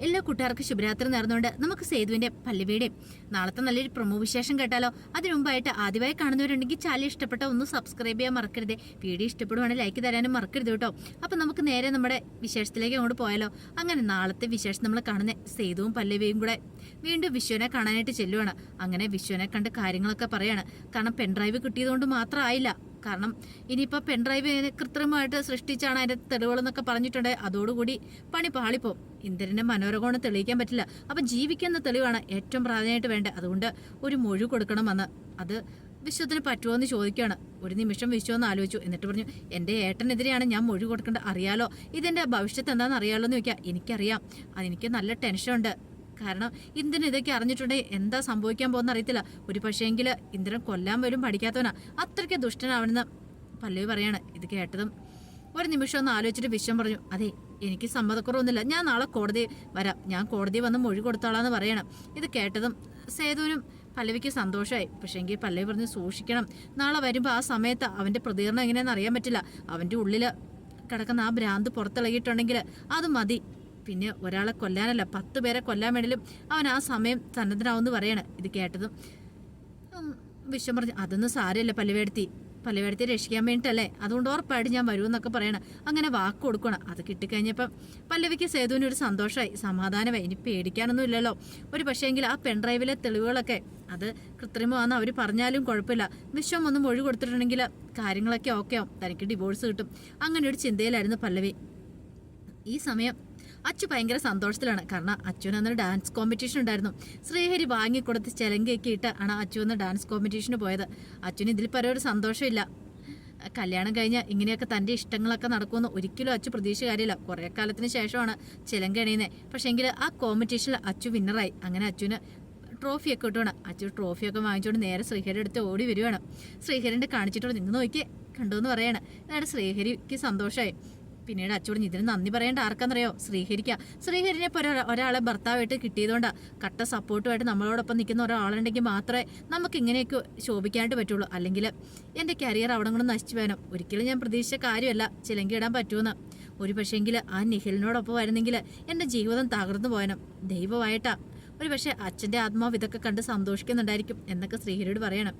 എല്ലാ കൂട്ടുകാർക്കും ശുഭരാത്രി നേർന്നുകൊണ്ട് നമുക്ക് സേതുവിന്റെ പല്ലവിയുടെയും നാളത്തെ നല്ലൊരു പ്രൊമോ വിശേഷം കേട്ടാലോ? അതിനു മുമ്പായിട്ട് ആദ്യമായി കാണുന്നവരുണ്ടെങ്കിൽ ചാനൽ ഇഷ്ടപ്പെട്ട ഒന്ന് സബ്സ്ക്രൈബ് ചെയ്യാൻ മറക്കരുത്. വീഡിയോ ഇഷ്ടപ്പെടുവാണെങ്കിൽ ലൈക്ക് തരാനും മറക്കരുത് കേട്ടോ. അപ്പൊ നമുക്ക് നേരെ നമ്മുടെ വിശേഷത്തിലേക്ക് അങ്ങോട്ട് പോയാലോ? അങ്ങനെ നാളത്തെ വിശേഷം നമ്മൾ കാണുന്ന സേതുവും പല്ലവിയും കൂടെ വീണ്ടും വിശ്വനെ കാണാനായിട്ട് ചെല്ലുവാണ്. അങ്ങനെ വിശ്വനെ കണ്ട് കാര്യങ്ങളൊക്കെ പറയാണ്. കാരണം പെൺഡ്രൈവ് കിട്ടിയതുകൊണ്ട് മാത്രമായില്ല കാരണം ഇനിയിപ്പോൾ പെൺഡ്രൈവ് കൃത്രിമമായിട്ട് സൃഷ്ടിച്ചാണ് അതിന്റെ തെളിവുകളെന്നൊക്കെ പറഞ്ഞിട്ടുണ്ട്. അതോടുകൂടി പണി പാളിപ്പോ ഇന്ദ്രന്റെ മനോരകോണം തെളിയിക്കാൻ പറ്റില്ല. അപ്പം ജീവിക്കുന്ന തെളിവാണ് ഏറ്റവും പ്രാധാന്യമായിട്ട് വേണ്ടത്. അതുകൊണ്ട് ഒരു മൊഴി കൊടുക്കണമെന്ന് അത് വിശ്വത്തിന് പറ്റുമോ എന്ന് ചോദിക്കുകയാണ്. ഒരു നിമിഷം വിശ്വം എന്ന് ആലോചിച്ചു. എന്നിട്ട് പറഞ്ഞു എന്റെ ഏട്ടനെതിരെയാണ് ഞാൻ മൊഴി കൊടുക്കേണ്ടത്. അറിയാലോ? ഇതിന്റെ ഭവിഷ്യത്ത് എന്താണെന്ന് അറിയാലോ എന്ന് ചോദിക്കുക. എനിക്കറിയാം. അതെനിക്ക് നല്ല ടെൻഷനുണ്ട് കാരണം ഇന്ദ്രൻ ഇതൊക്കെ അറിഞ്ഞിട്ടുണ്ടെങ്കിൽ എന്താ സംഭവിക്കാൻ പോകുന്ന അറിയത്തില്ല. ഒരു പക്ഷേങ്കിൽ ഇന്ദ്രൻ കൊല്ലാൻ വരും പഠിക്കാത്തവനാ. അത്രയ്ക്ക് ദുഷ്ടനാവണെന്ന് പല്ലവി പറയാണ്. ഇത് കേട്ടതും ഒരു നിമിഷം ഒന്ന് ആലോചിച്ചിട്ട് വിശ്വം പറഞ്ഞു. അതെ എനിക്ക് സമ്മതക്കുറവൊന്നുമില്ല. ഞാൻ നാളെ കോടതി വരാം. ഞാൻ കോടതി വന്ന് മൊഴി കൊടുത്തോളാന്ന് പറയണം. ഇത് കേട്ടതും സേതുവിനും പല്ലവിക്ക് സന്തോഷമായി പക്ഷേങ്കിൽ പല്ലവി പറഞ്ഞ് സൂക്ഷിക്കണം. നാളെ വരുമ്പോൾ ആ സമയത്ത് അവന്റെ പ്രതികരണം എങ്ങനെയാണെന്ന് അറിയാൻ പറ്റില്ല. അവന്റെ ഉള്ളിൽ കിടക്കുന്ന ആ ഭ്രാന്ത് പുറത്തിളകിയിട്ടുണ്ടെങ്കിൽ അത് മതി. പിന്നെ ഒരാളെ കൊല്ലാനല്ല പത്ത് പേരെ കൊല്ലാൻ വേണ്ടിലും അവൻ ആ സമയം സന്നദ്ധനാവെന്ന് പറയാണ്. ഇത് കേട്ടതും വിഷം പറഞ്ഞു അതൊന്നും സാരമില്ല പല്ലുവേടുത്തി പല്ലുവേടുത്തി രക്ഷിക്കാൻ വേണ്ടിയിട്ടല്ലേ? അതുകൊണ്ട് ഉറപ്പായിട്ട് ഞാൻ വരുമെന്നൊക്കെ പറയണം. അങ്ങനെ വാക്ക് കൊടുക്കണം അത് കിട്ടിക്കഴിഞ്ഞപ്പം പല്ലവിക്ക് സേതുവിന് ഒരു സന്തോഷമായി. സമാധാനമായി. ഇനി പേടിക്കാനൊന്നും ഇല്ലല്ലോ. ഒരു പക്ഷേങ്കിൽ ആ പെൺഡ്രൈവിലെ തെളിവുകളൊക്കെ അത് കൃത്രിമമാണെന്ന് അവർ പറഞ്ഞാലും കുഴപ്പമില്ല. വിശ്വം ഒന്നും മൊഴി കൊടുത്തിട്ടുണ്ടെങ്കിൽ കാര്യങ്ങളൊക്കെ ഓക്കെ ആവും. തനിക്ക് ഡിവോഴ്സ് കിട്ടും. അങ്ങനെ ഒരു ചിന്തയിലായിരുന്നു പല്ലവി. ഈ സമയം അച്ചു ഭയങ്കര സന്തോഷത്തിലാണ്. കാരണം അച്ചുവിന് അന്ന് ഡാൻസ് കോമ്പറ്റീഷൻ ഉണ്ടായിരുന്നു. ശ്രീഹരി വാങ്ങിക്കൊടുത്ത് ചെലങ്കയൊക്കെ ഇട്ട് ആണ് അച്ചു അന്ന് ഡാൻസ് കോമ്പറ്റീഷന് പോയത്. അച്ചുവിന് ഇതിൽ പരം സന്തോഷമില്ല. കല്യാണം കഴിഞ്ഞ് ഇങ്ങനെയൊക്കെ തന്റെ ഇഷ്ടങ്ങളൊക്കെ നടക്കുമെന്ന് ഒരിക്കലും അച്ചു പ്രതീക്ഷ കാര്യമില്ല. കുറേ കാലത്തിന് ശേഷമാണ് ചിലങ്ക അണിയുന്നത് പക്ഷേങ്കിൽ ആ കോമ്പറ്റീഷനിൽ അച്ചു വിന്നറായി അങ്ങനെ അച്ചുവിന് ട്രോഫിയൊക്കെ ഇട്ടുവാണ് അച്ചു ട്രോഫിയൊക്കെ വാങ്ങിച്ചുകൊണ്ട് നേരെ ശ്രീഹരി അടുത്ത് ഓടി വരുവാണ് ശ്രീഹരിന്റെ കാണിച്ചിട്ടുണ്ട്. നിങ്ങൾ നോക്കിയേ കണ്ടു എന്ന് പറയാണ്. അതാണ് ശ്രീഹരിക്ക് സന്തോഷമായി. പിന്നീട് അച്ചോട് ഇതിന് നന്ദി പറയേണ്ട ആർക്കാന്നറിയോ ശ്രീഹരിക്ക. ശ്രീഹരിനെ ഇപ്പോൾ ഒരാ- ഒരാളെ ഭർത്താവായിട്ട് കിട്ടിയതുകൊണ്ടാ കട്ട സപ്പോർട്ടുമായിട്ട് നമ്മളോടൊപ്പം നിൽക്കുന്ന ഒരാളുണ്ടെങ്കിൽ മാത്രമേ നമുക്ക് ഇങ്ങനെയൊക്കെ ശോഭിക്കാനായിട്ട് പറ്റുള്ളൂ. അല്ലെങ്കിൽ എന്റെ കരിയർ അവിടെ കൊണ്ട് നശിച്ചു വേണം ഒരിക്കലും ഞാൻ പ്രതീക്ഷിച്ച കാര്യമല്ല. ചിലങ്കി ഇടാൻ പറ്റുമെന്ന് ഒരു പക്ഷേങ്കിൽ ആ നിഖിലിനോടൊപ്പം വരുന്നെങ്കിൽ എന്റെ ജീവിതം തകർന്നു പോയനും. ദൈവമായിട്ടാ. ഒരു പക്ഷേ അച്ഛന്റെ ആത്മാവ് ഇതൊക്കെ കണ്ട് സന്തോഷിക്കുന്നുണ്ടായിരിക്കും എന്നൊക്കെ ശ്രീഹരിയോട് പറയണം.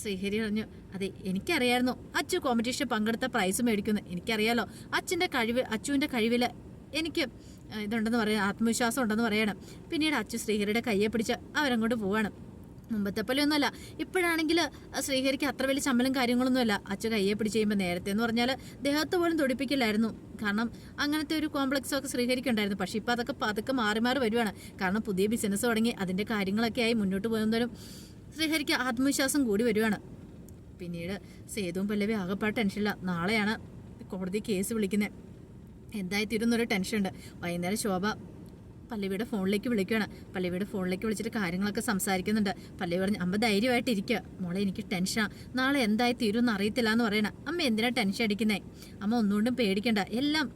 ശ്രീഹരി പറഞ്ഞു അതെ എനിക്കറിയായിരുന്നു. അച്ചു കോമ്പറ്റീഷൻ പങ്കെടുത്ത പ്രൈസ് മേടിക്കുന്നു എനിക്കറിയാലോ അച്ഛന്റെ കഴിവ് അച്ചുവിന്റെ കഴിവിൽ എനിക്ക് ഇതുണ്ടെന്ന് പറയാം ആത്മവിശ്വാസം ഉണ്ടെന്ന് പറയണം. പിന്നീട് അച്ചു ശ്രീഹരിയുടെ കയ്യെ പിടിച്ച് അവരങ്ങോട്ട് പോവാണ്. മുമ്പത്തെ പോലെ ഒന്നുമല്ല. ഇപ്പോഴാണെങ്കിൽ ശ്രീഹരിക്ക് അത്ര വലിയ ചമ്മലും കാര്യങ്ങളൊന്നുമല്ല. അച്ഛ കയ്യെ പിടിച്ച് കഴിയുമ്പോൾ നേരത്തെ എന്ന് പറഞ്ഞാൽ ദേഹത്ത് പോലും തുടിപ്പിക്കില്ലായിരുന്നു. കാരണം അങ്ങനത്തെ ഒരു കോംപ്ലക്സ് ഒക്കെ ശ്രീഹരിക്ക് ഉണ്ടായിരുന്നു. പക്ഷേ ഇപ്പോൾ അതൊക്കെ പതുക്കെ മാറി മാറി വരുവാണ്. കാരണം പുതിയ ബിസിനസ് തുടങ്ങി അതിന്റെ കാര്യങ്ങളൊക്കെ ആയി മുന്നോട്ട് പോകുന്നതിനും ശ്രീഹരിക്ക് ആത്മവിശ്വാസം കൂടി വരുവാണ്. പിന്നീട് സേതുവും പല്ലവി ആകെപ്പാട് ടെൻഷനില്ല നാളെയാണ് കോടതി കേസ് വിളിക്കുന്നത് എന്തായി തീരുന്നൊരു ടെൻഷനുണ്ട് വൈകുന്നേരം ശോഭ പല്ലവിയുടെ ഫോണിലേക്ക് വിളിക്കുകയാണ് പല്ലവിയുടെ ഫോണിലേക്ക് വിളിച്ചിട്ട് കാര്യങ്ങളൊക്കെ സംസാരിക്കുന്നുണ്ട്. പല്ലവി പറഞ്ഞു അമ്മ ധൈര്യമായിട്ട് ഇരിക്കുക മോളെ എനിക്ക് ടെൻഷനാണ് നാളെ എന്തായി തീരുമെന്ന് അറിയത്തില്ല എന്ന് പറയണ. അമ്മ എന്തിനാ ടെൻഷൻ അടിക്കുന്നേ? അമ്മ ഒന്നുകൊണ്ടും പേടിക്കണ്ട. എല്ലാം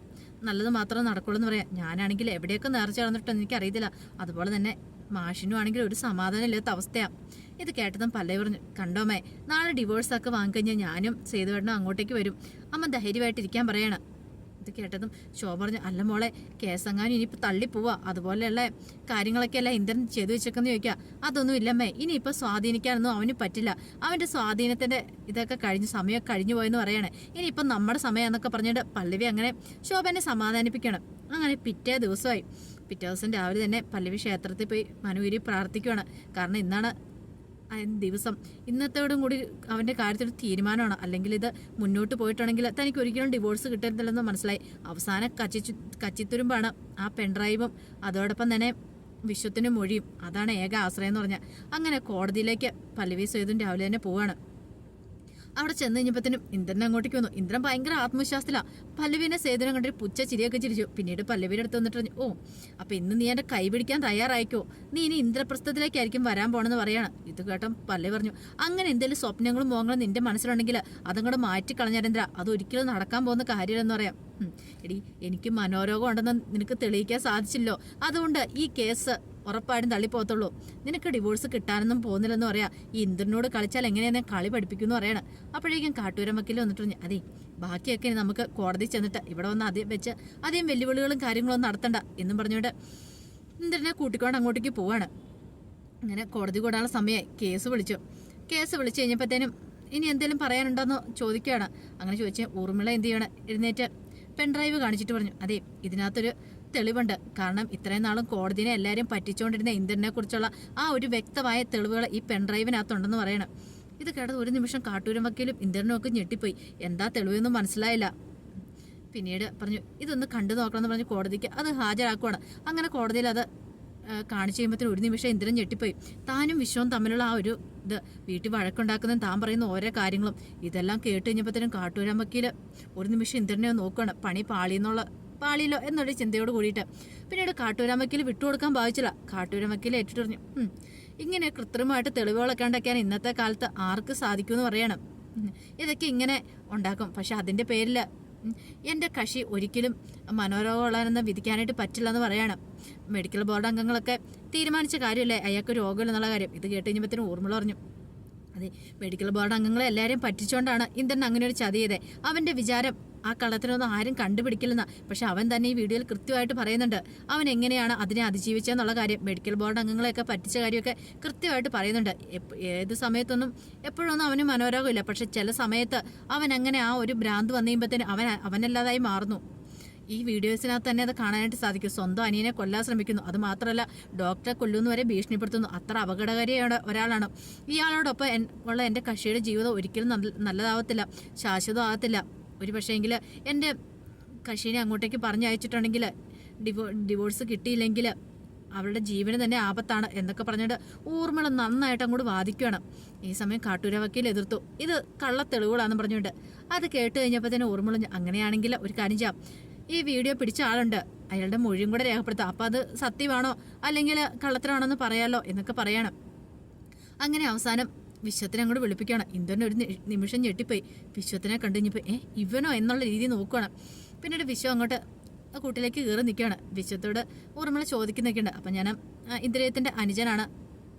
നല്ലത് മാത്രമേ നടക്കുള്ളൂ എന്ന് പറയാം. ഞാനാണെങ്കിൽ എവിടെയൊക്കെ നേർച്ച നടന്നിട്ടെന്ന് എനിക്കറിയത്തില്ല. അതുപോലെ തന്നെ മാഷിനും ആണെങ്കിൽ ഒരു സമാധാനം ഇല്ലാത്ത അവസ്ഥയാണ് ഇത് കേട്ടതും പല്ലവി പറഞ്ഞു കണ്ടോമേ നാളെ ഡിവോഴ്സൊക്കെ വാങ്ങിക്കഴിഞ്ഞാൽ ഞാനും സേതുവേട്ടനും അങ്ങോട്ടേക്ക് വരും. അമ്മ ധൈര്യമായിട്ട് ഇരിക്കാൻ പറയണം. ഇത് കേട്ടതും ശോഭ പറഞ്ഞു അല്ല മോളെ കേസെങ്ങാനും ഇനിയിപ്പോൾ തള്ളിപ്പോവാ അതുപോലെയുള്ള കാര്യങ്ങളൊക്കെ അല്ല ഇന്ദ്രൻ ചെയ്തു വെച്ചേക്കെന്ന് ചോദിക്കുക അതൊന്നും ഇല്ലമ്മേ ഇനിയിപ്പോൾ സ്വാധീനിക്കാനൊന്നും അവന് പറ്റില്ല. അവന്റെ സ്വാധീനത്തിന്റെ ഇതൊക്കെ കഴിഞ്ഞ് സമയമൊക്കെ കഴിഞ്ഞു പോയെന്ന് പറയാണ്. ഇനിയിപ്പം നമ്മുടെ സമയം എന്നൊക്കെ പറഞ്ഞിട്ട് പല്ലവി അങ്ങനെ ശോഭനെ സമാധാനിപ്പിക്കണം. അങ്ങനെ പിറ്റേ ദിവസമായി. പിറ്റേ ദിവസം രാവിലെ തന്നെ പല്ലവി ക്ഷേത്രത്തിൽ പോയി മനുവിരി പ്രാർത്ഥിക്കുകയാണ് കാരണം ഇന്നാണ് ദിവസം ഇന്നത്തോടും കൂടി അവന്റെ കാര്യത്തിൽ തീരുമാനമാണ്. അല്ലെങ്കിൽ ഇത് മുന്നോട്ട് പോയിട്ടുണ്ടെങ്കിൽ തനിക്ക് ഒരിക്കലും ഡിവോഴ്സ് കിട്ടരുതല്ലെന്ന് മനസ്സിലായി. അവസാന കച്ചി കച്ചിത്തുരുമ്പാണ് ആ പെൺഡ്രൈവും അതോടൊപ്പം തന്നെ വിശ്വത്തിനും മൊഴിയും. അതാണ് ഏക ആശ്രയം എന്ന് പറഞ്ഞാൽ. അങ്ങനെ കോടതിയിലേക്ക് പല്ലവി സേതും രാവിലെ തന്നെ പോവാണ്. അവിടെ ചെന്ന് കഴിഞ്ഞപ്പോഴത്തേനും ഇന്ദ്രൻ അങ്ങോട്ടേക്ക് വന്നു. ഇന്ദ്രൻ ഭയങ്കര ആത്മവിശ്വാസത്തിലാ. പല്ലവിനെ സേതുനം കണ്ടിട്ട് പുച്ച ചിരിയൊക്കെ ചിരിച്ചു. പിന്നീട് പല്ലവിയുടെ അടുത്ത് വന്നിട്ട് പറഞ്ഞു ഓ അപ്പൊ ഇന്ന് നീ എന്റെ കൈ പിടിക്കാൻ തയ്യാറായിക്കോ? നീ ഇനി ഇന്ദ്രപ്രസ്ഥത്തിലേക്കായിരിക്കും വരാൻ പോണെന്ന് പറയാണ്. ഇത് കേട്ടോ പല്ലവി പറഞ്ഞു അങ്ങനെ എന്തെങ്കിലും സ്വപ്നങ്ങളും മോഹങ്ങളും നിന്റെ മനസ്സിലുണ്ടെങ്കിൽ അതങ്ങോട്ട് മാറ്റിക്കളഞ്ഞരേന്ദ്ര അത് ഒരിക്കലും നടക്കാൻ പോകുന്ന കാര്യമില്ലെന്ന് പറയാം. എടി എനിക്ക് മനോരോഗം ഉണ്ടെന്ന് നിനക്ക് തെളിയിക്കാൻ സാധിച്ചില്ലോ. അതുകൊണ്ട് ഈ കേസ് ഉറപ്പായിട്ടും തള്ളിപ്പോകത്തുള്ളൂ. നിനക്ക് ഡിവോഴ്സ് കിട്ടാനൊന്നും പോകുന്നില്ലെന്ന് പറയാ. ഈ ഇന്ദ്രനോട് കളിച്ചാൽ എങ്ങനെയാ കളി പഠിപ്പിക്കുന്നു പറയണ. അപ്പോഴേക്കും കാട്ടൂരം വക്കീൽ വന്നിട്ട് അതെ ബാക്കിയൊക്കെ നമുക്ക് കോടതി ചെന്നിട്ട് ഇവിടെ വന്ന് ആദ്യം വെച്ച് അധികം വെല്ലുവിളികളും കാര്യങ്ങളൊന്നും നടത്തണ്ട എന്നും പറഞ്ഞുകൊണ്ട് ഇന്ദ്രനെ കൂട്ടിക്കൊണ്ട് അങ്ങോട്ടേക്ക് പോവാണ്. അങ്ങനെ കോടതി കൂടാനുള്ള സമയമായി. കേസ് വിളിച്ചു. കേസ് വിളിച്ചു കഴിഞ്ഞപ്പോഴത്തേനും ഇനി എന്തെങ്കിലും പറയാനുണ്ടോന്ന് ചോദിക്കുകയാണ്. അങ്ങനെ ചോദിച്ചാൽ ഊർമിള എന്ത് ചെയ്യണം? എഴുന്നേറ്റ് പെൺഡ്രൈവ് കാണിച്ചിട്ട് പറഞ്ഞു അതെ ഇതിനകത്തൊരു തെളിവുണ്ട്. കാരണം ഇത്രയും നാളും കോടതിനെ എല്ലാവരും പറ്റിച്ചുകൊണ്ടിരുന്ന ഇന്ദ്രനെ കുറിച്ചുള്ള ആ ഒരു വ്യക്തമായ തെളിവുകൾ ഈ പെൺഡ്രൈവിനകത്തുണ്ടെന്ന് പറയണം. ഇത് കേട്ടത് ഒരു നിമിഷം കാട്ടൂരം വക്കീലും ഇന്ദ്രനും ഒക്കെ ഞെട്ടിപ്പോയി. എന്താ തെളിവെന്നും മനസ്സിലായില്ല. പിന്നീട് പറഞ്ഞു ഇതൊന്ന് കണ്ടു നോക്കണമെന്ന് പറഞ്ഞ് കോടതിക്ക് അത് ഹാജരാക്കുവാണ്. അങ്ങനെ കോടതിയിൽ അത് കാണിച്ചു കഴിയുമ്പോഴത്തേനും ഒരു നിമിഷം ഇന്ദ്രൻ ഞെട്ടിപ്പോയി. താനും വിശ്വവും തമ്മിലുള്ള ആ ഒരു ഇത് വീട്ടിൽ വഴക്കുണ്ടാക്കുന്നതും താൻ പറയുന്ന ഓരോ കാര്യങ്ങളും ഇതെല്ലാം കേട്ട് കഴിഞ്ഞപ്പോഴത്തേനും കാട്ടൂരാൻ ഒരു നിമിഷം ഇന്ദ്രനെ നോക്കുകയാണ് പണി പാളിയെന്നുള്ള പാളിയിലോ എന്നൊരു ചിന്തയോട് കൂടിയിട്ട്. പിന്നീട് കാട്ടൂരാൻ വിട്ടുകൊടുക്കാൻ ഭാവിച്ചില്ല. കാട്ടൂരാൻ വക്കീൽ ഇങ്ങനെ കൃത്രിമമായിട്ട് തെളിവുകളൊക്കെ ഉണ്ടാക്കാൻ ഇന്നത്തെ കാലത്ത് ആർക്ക് സാധിക്കുമെന്ന് പറയണം. ഇതൊക്കെ ഇങ്ങനെ ഉണ്ടാക്കും. പക്ഷെ അതിന്റെ പേരിൽ എന്റെ കക്ഷി ഒരിക്കലും മനോരോഗമുള്ളതെന്ന് വിധിക്കാനായിട്ട് പറ്റില്ല എന്ന് പറയണം. മെഡിക്കൽ ബോർഡ് അംഗങ്ങളൊക്കെ തീരുമാനിച്ച കാര്യമല്ലേ? അയാൾക്ക് രോഗമില്ല എന്നുള്ള കാര്യം. ഇത് കേട്ട് കഴിഞ്ഞപ്പോഴത്തേനും ഓർമ്മ പറഞ്ഞു. അതെ മെഡിക്കൽ ബോർഡ് അംഗങ്ങളെ എല്ലാവരെയും പറ്റിച്ചുകൊണ്ടാണ് ഇന്ദ്രൻ അങ്ങനെ ഒരു ചതി ചെയ്തത് അവന്റെ വിചാരം ആ കള്ളത്തിനൊന്നും ആരും കണ്ടുപിടിക്കില്ലെന്ന. പക്ഷെ അവൻ തന്നെ ഈ വീഡിയോയിൽ കൃത്യമായിട്ട് പറയുന്നുണ്ട്. അവൻ എങ്ങനെയാണ് അതിനെ അതിജീവിച്ചെന്നുള്ള കാര്യം. മെഡിക്കൽ ബോർഡ് അംഗങ്ങളെയൊക്കെ പറ്റിച്ച കാര്യമൊക്കെ കൃത്യമായിട്ട് പറയുന്നുണ്ട്. ഏത് സമയത്തൊന്നും എപ്പോഴൊന്നും അവന് മനോരോഗമില്ല. പക്ഷെ ചില സമയത്ത് അവൻ അങ്ങനെ ആ ഒരു ഭ്രാന്ത് വന്നു കഴിയുമ്പോഴത്തേന് അവൻ അവനല്ലാതായി മാറുന്നു. ഈ വീഡിയോസിനകത്ത് തന്നെ അത് കാണാനായിട്ട് സാധിക്കും. സ്വന്തം അനിയനെ കൊല്ലാൻ ശ്രമിക്കുന്നു. അത് മാത്രമല്ല ഡോക്ടറെ കൊല്ലുന്നു വരെ ഭീഷണിപ്പെടുത്തുന്നു. അത്ര അപകടകാരിയാണ് ഒരാളാണ്. ഇയാളോടൊപ്പം ഉള്ള എന്റെ കക്ഷിയുടെ ജീവിതം ഒരിക്കലും നല്ല- നല്ലതാവത്തില്ല. ശാശ്വതമാകത്തില്ല ഒരു പക്ഷേങ്കിൽ എന്റെ കക്ഷീനെ അങ്ങോട്ടേക്ക് പറഞ്ഞയച്ചിട്ടുണ്ടെങ്കിൽ ഡിവോ ഡിവോഴ്സ് കിട്ടിയില്ലെങ്കിൽ അവളുടെ ജീവന് തന്നെ ആപത്താണ് എന്നൊക്കെ പറഞ്ഞിട്ട് ഊർമിള നന്നായിട്ട് അങ്ങോട്ട് വാദിക്കുകയാണ് ഈ സമയം കാട്ടൂര വക്കീൽ എതിർത്തു. ഇത് കള്ള തെളിവുകളാണെന്ന് പറഞ്ഞുകൊണ്ട്. അത് കേട്ട് കഴിഞ്ഞപ്പോൾ തന്നെ ഊർമിള അങ്ങനെയാണെങ്കിൽ ഒരു കാര്യം ചെയ്യാം. ഈ വീഡിയോ പിടിച്ച ആളുണ്ട്. അയാളുടെ മൊഴിയും കൂടെ രേഖപ്പെടുത്താം. അപ്പം അത് സത്യമാണോ? അല്ലെങ്കിൽ കള്ളത്തരാണോ പറയാലോ എന്നൊക്കെ പറയണം. അങ്ങനെ അവസാനം വിശ്വത്തിനെ അങ്ങോട്ട് വിളിപ്പിക്കണം ഇന്ദ്രൻ ഒരു നിമിഷം ഞെട്ടിപ്പോയി. വിശ്വത്തിനെ കണ്ടു കഴിഞ്ഞപ്പോൾ ഏ ഇവനോ? എന്നുള്ള രീതി നോക്കുകയാണ് പിന്നീട് വിശ്വം അങ്ങോട്ട് ആ കൂട്ടിലേക്ക് കയറി നിൽക്കുകയാണ്. വിശ്വത്തോട് ഊർമ്മള ചോദിക്കുന്നൊക്കെയുണ്ട്. അപ്പം ഞാൻ ഇന്ദ്രിയത്തിന്റെ അനുജനാണ്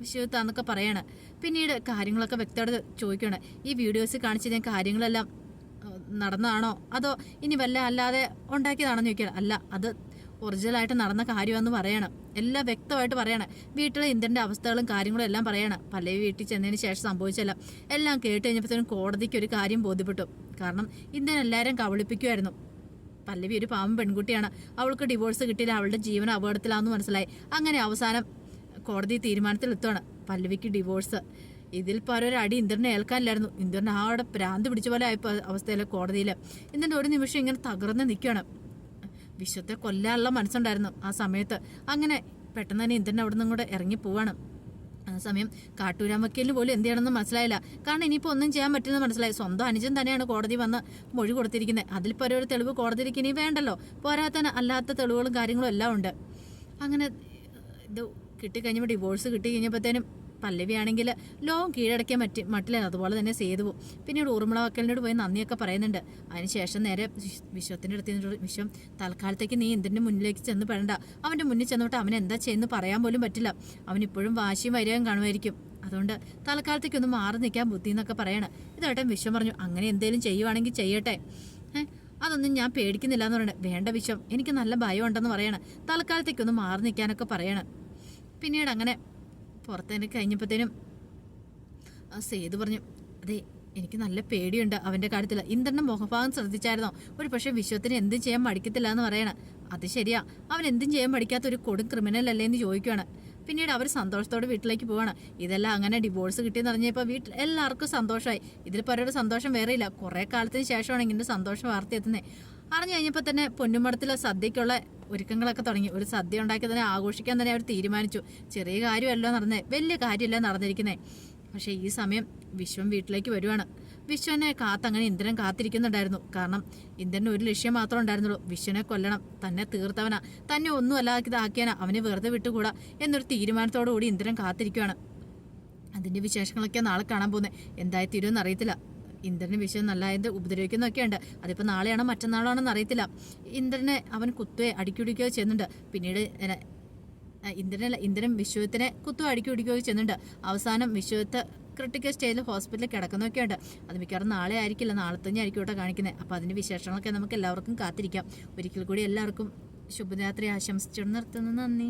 വിശ്വത്താന്നൊക്കെ പറയാണ്. പിന്നീട് കാര്യങ്ങളൊക്കെ വ്യക്തമായിട്ട് ചോദിക്കുകയാണ്. ഈ വീഡിയോസ് വീഡിയോസിൽ ഞാൻ കാര്യങ്ങളെല്ലാം നടന്നതാണോ? അതോ ഇനി വല്ല അല്ലാതെ ഉണ്ടാക്കിയതാണെന്ന് ചോദിക്കണം അല്ല അത് ഒറിജിനലായിട്ട് നടന്ന കാര്യമെന്ന് പറയണം. എല്ലാം വ്യക്തമായിട്ട് പറയണം. വീട്ടിലെ ഇന്ദ്രന്റെ അവസ്ഥകളും കാര്യങ്ങളും എല്ലാം പറയണം. പല്ലവി വീട്ടിൽ ചെന്നതിന് ശേഷം സംഭവിച്ചല്ല. എല്ലാം കേട്ട് കഴിഞ്ഞപ്പോഴത്തേനും കോടതിക്ക് ഒരു കാര്യം ബോധ്യപ്പെട്ടു. കാരണം ഇന്ദ്രൻ എല്ലാവരും കബളിപ്പിക്കുമായിരുന്നു. പല്ലവി ഒരു പാവം പെൺകുട്ടിയാണ്. അവൾക്ക് ഡിവോഴ്സ് കിട്ടിയില്ല. അവളുടെ ജീവൻ അപകടത്തിലാണെന്ന് മനസ്സിലായി. അങ്ങനെ അവസാനം കോടതി തീരുമാനത്തിലെത്തുകയാണ് പല്ലവിക്ക് ഡിവോഴ്സ് ഇതിൽ പരൊരടി ഇന്ദ്രനെ ഏൽക്കാനില്ലായിരുന്നു. ഇന്ദ്രൻ ആ അവിടെ പ്രാന്ത് പിടിച്ച പോലെ ആയപ്പോൾ അവസ്ഥയിൽ കോടതിയിൽ ഇന്ദ്രന്റെ ഒരു നിമിഷം ഇങ്ങനെ തകർന്ന് നിൽക്കുകയാണ് വിശ്വത്തെ കൊല്ലാനുള്ള മനസ്സുണ്ടായിരുന്നു ആ സമയത്ത്. അങ്ങനെ പെട്ടെന്ന് തന്നെ ഇന്ദ്രൻ അവിടെ നിന്നും കൂടെ ഇറങ്ങി പോവാണ്. ആ സമയം കാട്ടൂരാമക്കലിന് പോലും എന്ത് ചെയ്യണമെന്ന് മനസ്സിലായില്ല. കാരണം ഇനിയിപ്പോൾ ഒന്നും ചെയ്യാൻ പറ്റുമെന്ന് മനസ്സിലായി. സ്വന്തം അനുജൻ തന്നെയാണ് കോടതി വന്ന് മൊഴി കൊടുത്തിരിക്കുന്നത്. അതിൽ ഇപ്പോൾ ഒരു തെളിവ് കോടതിക്ക് ഇനി വേണ്ടല്ലോ. പോരാത്തന്നെ അല്ലാത്ത തെളിവുകളും കാര്യങ്ങളും എല്ലാം ഉണ്ട്. അങ്ങനെ ഇത് കിട്ടിക്കഴിഞ്ഞപ്പോൾ ഡിവോഴ്സ് കിട്ടി കഴിഞ്ഞപ്പോഴത്തേനും പല്ലവി ആണെങ്കിൽ ലോകം കീഴടക്കാൻ മറ്റ് മട്ടില്ല അതുപോലെ തന്നെ സേതുവും പിന്നീട് ഊർമിള വക്കലിനോട് പോയി നന്ദിയൊക്കെ പറയുന്നുണ്ട്. അതിനുശേഷം നേരെ വിശ്- വിശ്വത്തിന്റെ അടുത്ത് വിശ്വം തൽക്കാലത്തേക്ക് നീ എന്തിന്റെ മുന്നിലേക്ക് ചെന്ന് പെടണ്ട. അവന്റെ മുന്നിൽ ചെന്നിട്ട് അവൻ എന്താ ചെയ്യുന്നു പറയാൻ പോലും പറ്റില്ല. അവനിപ്പോഴും വാശിയും വരികയും കാണുമായിരിക്കും. അതുകൊണ്ട് തൽക്കാലത്തേക്ക് ഒന്ന് മാറി നിൽക്കാൻ ബുദ്ധി എന്നൊക്കെ പറയണം. ഇതേട്ടൻ വിശ്വം പറഞ്ഞു അങ്ങനെ എന്തേലും ചെയ്യുവാണെങ്കിൽ ചെയ്യട്ടെ. അതൊന്നും ഞാൻ പേടിക്കുന്നില്ല എന്ന് പറയണേ. വേണ്ട വിശ്വം എനിക്ക് നല്ല ഭയം ഉണ്ടെന്ന് പറയണം തൽക്കാലത്തേക്കൊന്ന് മാറി നിൽക്കാനൊക്കെ പറയണം. പിന്നീട് അങ്ങനെ പുറത്തേക്ക് കഴിഞ്ഞപ്പോഴത്തേനും ആ സേതു പറഞ്ഞു അതെ എനിക്ക് നല്ല പേടിയുണ്ട് അവന്റെ കാര്യത്തിൽ ഇന്ദ്രന്റെ മുഖഭാഗം ശ്രദ്ധിച്ചായിരുന്നോ? ഒരു പക്ഷേ വിശ്വത്തിന് എന്തും ചെയ്യാൻ മടിക്കത്തില്ല എന്ന് പറയണം. അത് ശരിയാ. അവൻ എന്തും ചെയ്യാൻ മടിക്കാത്ത ഒരു കൊടും ക്രിമിനൽ അല്ലേ എന്ന് ചോദിക്കുകയാണ് പിന്നീട് അവർ സന്തോഷത്തോടെ വീട്ടിലേക്ക് പോവാണ്. ഇതെല്ലാം അങ്ങനെ ഡിവോഴ്സ് കിട്ടിയെന്ന് പറഞ്ഞപ്പോൾ വീട്ടിൽ എല്ലാവർക്കും സന്തോഷമായി. ഇതിൽ പലരുടെ സന്തോഷം വേറെയില്ല. കുറേ കാലത്തിന് ശേഷമാണ് ഇങ്ങനെ സന്തോഷം വാർത്ത എത്തുന്നത് അറിഞ്ഞു കഴിഞ്ഞപ്പോൾ തന്നെ പൊന്നുമടത്തിലെ സദ്യക്കുള്ള ഒരുക്കങ്ങളൊക്കെ തുടങ്ങി. ഒരു സദ്യ ഉണ്ടാക്കി തന്നെ ആഘോഷിക്കാൻ തന്നെ അവർ തീരുമാനിച്ചു. ചെറിയ കാര്യമല്ലോ നടന്നേ. വലിയ കാര്യമല്ല നടന്നിരിക്കുന്നേ. പക്ഷേ ഈ സമയം വിശ്വം വീട്ടിലേക്ക് വരുവാണ്. വിശ്വനെ കാത്തങ്ങനെ ഇന്ദ്രൻ കാത്തിരിക്കുന്നുണ്ടായിരുന്നു. കാരണം ഇന്ദ്രന് ഒരു ലക്ഷ്യം മാത്രമേ ഉണ്ടായിരുന്നുള്ളൂ. വിശ്വനെ കൊല്ലണം. തന്നെ തീർത്തവനാ. തന്നെ ഒന്നും അല്ലാതാക്കിയതാക്കിയാനാ അവനെ വെറുതെ വിട്ടുകൂടാ എന്നൊരു തീരുമാനത്തോടു കൂടി ഇന്ദ്രൻ കാത്തിരിക്കുകയാണ് അതിന്റെ വിശേഷങ്ങളൊക്കെ നാളെ കാണാൻ പോകുന്നത് എന്തായി തീരുമെന്ന് അറിയത്തില്ല. ഇന്ദ്രന് വിഷയം നല്ലതായത് ഉപദ്രവിക്കുന്നൊക്കെ ഉണ്ട്. അതിപ്പോ നാളെയാണോ മറ്റന്നാളാണോ എന്ന് അറിയത്തില്ല. ഇന്ദ്രനെ അവൻ കുത്തുകയോ അടിക്കുടിക്കുകയോ ചെയ്യുന്നുണ്ട്. പിന്നീട് ഇന്ദ്രനെ ഇന്ദ്രനല്ല ഇന്ദ്രൻ വിശ്വത്തിനെ കുത്തു അടിക്കുടിക്കുകയോ ചെയ്യുന്നുണ്ട്. അവസാനം വിശ്വത്ത് ക്രിട്ടിക്കൽ സ്റ്റേജിൽ ഹോസ്പിറ്റലിൽ കിടക്കുന്നൊക്കെ ഉണ്ട്. അത് മിക്കവാറും നാളെ ആയിരിക്കില്ല. നാളെ തന്നെ ആയിരിക്കും കേട്ടോ കാണിക്കുന്നത് അപ്പോൾ അതിന്റെ വിശേഷങ്ങളൊക്കെ നമുക്ക് എല്ലാവർക്കും കാത്തിരിക്കാം. ഒരിക്കൽ കൂടി എല്ലാവർക്കും ശുഭരാത്രി ആശംസിച്ചു നിർത്തുന്നു. നന്ദി.